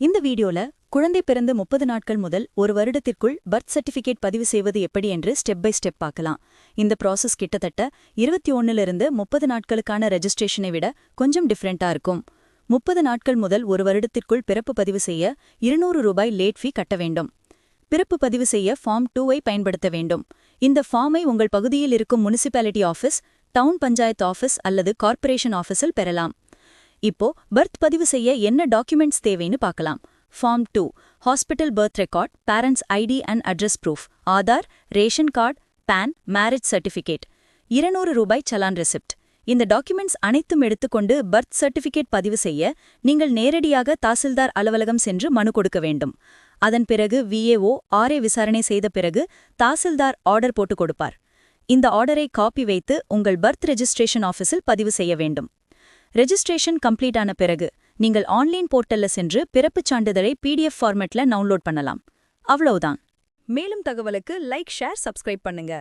இந்த வீடியோல குழந்தை பிறந்து முப்பது நாட்கள் முதல் ஒரு வருடத்திற்குள் பர்த் சர்டிஃபிகேட் பதிவு செய்வது எப்படி என்று ஸ்டெப் பை ஸ்டெப் பார்க்கலாம். இந்த ப்ராசஸ் கிட்டத்தட்ட இருபத்தி ஒன்னிலிருந்து முப்பது நாட்களுக்கான ரெஜிஸ்ட்ரேஷனை விட கொஞ்சம் டிஃப்ரெண்டா இருக்கும். முப்பது நாட்கள் முதல் ஒரு வருடத்திற்குள் பிறப்பு பதிவு செய்ய இருநூறு ரூபாய் லேட் ஃபீ கட்ட வேண்டும். பிறப்பு பதிவு செய்ய ஃபார்ம் டூவை பயன்படுத்த வேண்டும். இந்த ஃபார்மை உங்கள் பகுதியில் இருக்கும் municipality office town panchayat office அல்லது கார்ப்பரேஷன் ஆஃபீஸில் பெறலாம். இப்போ பர்த் பதிவு செய்ய என்ன டாக்குமெண்ட்ஸ் தேவைன்னு பார்க்கலாம். Form two hospital birth record parents ID and address proof Aadhaar ration card PAN marriage certificate. இருநூறு ரூபாய் சலான் ரெசிப்ட். இந்த டாக்குமெண்ட்ஸ் அனைத்தும் எடுத்துக்கொண்டு பர்த் சர்டிஃபிகேட் பதிவு செய்ய நீங்கள் நேரடியாக தாசில்தார் அலுவலகம் சென்று மனு கொடுக்க வேண்டும். அதன் பிறகு விஏஓ ஆர்ஏ விசாரணை செய்த பிறகு தாசில்தார் ஆர்டர் போட்டு கொடுப்பார். இந்த ஆர்டரை காப்பி வைத்து உங்கள் பர்த் ரெஜிஸ்ட்ரேஷன் ஆஃபீஸில் பதிவு செய்ய வேண்டும். ரெஜிஸ்ட்ரேஷன் கம்ப்ளீட் ஆன பிறகு நீங்கள் ஆன்லைன் போர்ட்டல்ல சென்று பிறப்புச் சான்றிதழை பிடிஎஃப் ஃபார்மேட்ல டவுன்லோட் பண்ணலாம். அவ்வளவுதான். மேலும் தகவலுக்கு லைக் ஷேர் சப்ஸ்கிரைப் பண்ணுங்க.